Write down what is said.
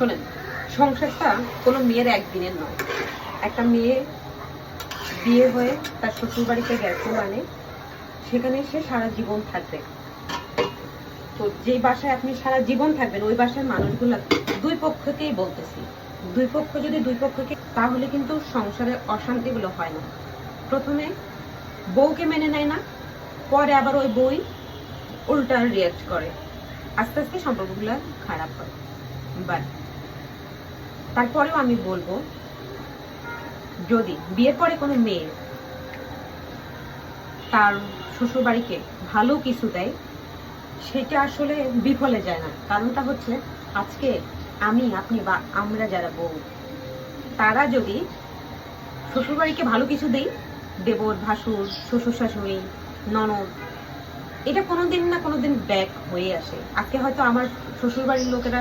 শোনেন, সংসারটা কোনো মেয়ের একদিনের নয়। একটা মেয়ে বিয়ে হয়ে তার শ্বশুর বাড়িতে গেছে মানে সেখানে সে সারা জীবন থাকবে। তো যেই বাসায় আপনি সারা জীবন থাকবেন, ওই বাসার মানুষগুলো দুই পক্ষকেই বলতেছি। দুই পক্ষ যদি দুই পক্ষকে, তাহলে কিন্তু সংসারে অশান্তিগুলো হয় না। প্রথমে বউকে মেনে নেয় না, পরে আবার ওই বই উল্টা রিয়াক্ট করে। আস্তে আস্তে সম্পর্কগুলো খারাপ হয়। বাট তারপরেও আমি বলব, যদি বিয়ের পরে কোনো মেয়ে তার শ্বশুর বাড়িকে ভালো কিছু দেয়, সেটা আসলে বিফলে যায় না। কারণটা হচ্ছে, আজকে আমি, আপনি বা আমরা যারা বউ, তারা যদি শ্বশুরবাড়িকে ভালো কিছু দেই, দেবর, ভাসুর শ্বশুর শাশুড়ি ননদ, এটা কোনোদিন না কোনোদিন ব্যাক হয়ে আসে। আজকে হয়তো আমার শ্বশুরবাড়ির লোকেরা